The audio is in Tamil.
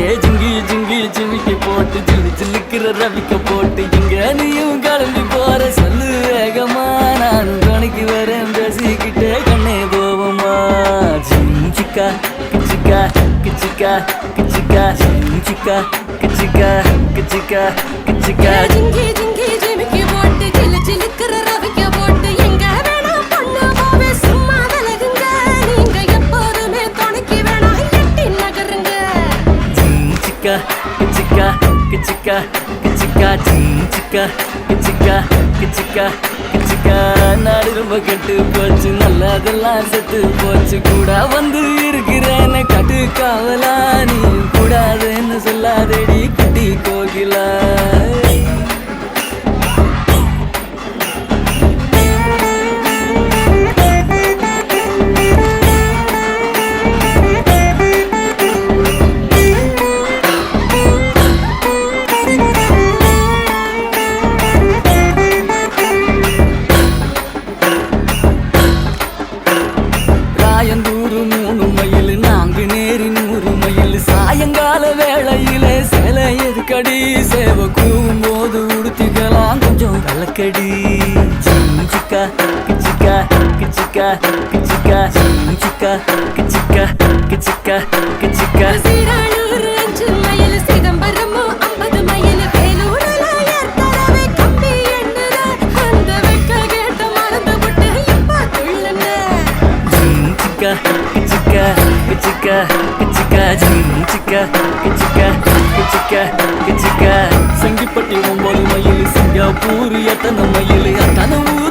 ஏ ஜிங்கி ஜிங்கி ஜிமிக்கி போட்டு ஜில்லு ஜில்லுக்கிற ரவிக்க போட்டு இங்க நீயும் கிளம்பி போற சொல்லு வேகமா. நான் துணைக்கு வரேன் பேசிக்கிட்டே கண்ணே போவோமா ஜிஞ்சிக்கா கிச்சிக்கா கிச்சிக்கா கிச்சிக்கா ஜிஞ்சிக்கா கிச்சிக்கா கிச்சிக்கா கிச்சிக்கா. ஜிங்கி ஜிங்கி ஜிம் சிக்கா கிச்சிக்கா கிச்சிக்கா கிச்சிக்கா ஜிம் சிக்கா கிச்சிக்கா கிச்சிக்கா கிச்சிக்கா நாடு ரொம்ப கெட்டு போச்சு நல்லதெல்லாம் செத்து போச்சு. கூட வந்து இருக்கிறேன்னு கட்டு காவலா நீ கூடாதுன்னு சொல்லாதடி குட்டி கோகிலா. கலக்கடி சிக்கா கிச்சிக்கா கிச்சிக்கா கிச்சிக்கா சிக்கா கிச்சிக்கா கிச்சிக்கா கிச்சிக்கா. சிதம்பரமும் ஐம்பது ஏற்கனவே கம்பி எண்ணுற அந்த வெக்க கேட்ட மறந்து விட்டு இப்ப துள்ளுன? சிக்கா கிச்சிக்கா கிச்சிக்கா கிச்சிக்கா சிக்கா கிச்சிக்கா கிச்சிக்கா கிச்சிக்கா. சங்கிப்பட்டி ஒன்பது மைல் பூரியத்தன எத்தனை மைல் அத்தனை ஊரு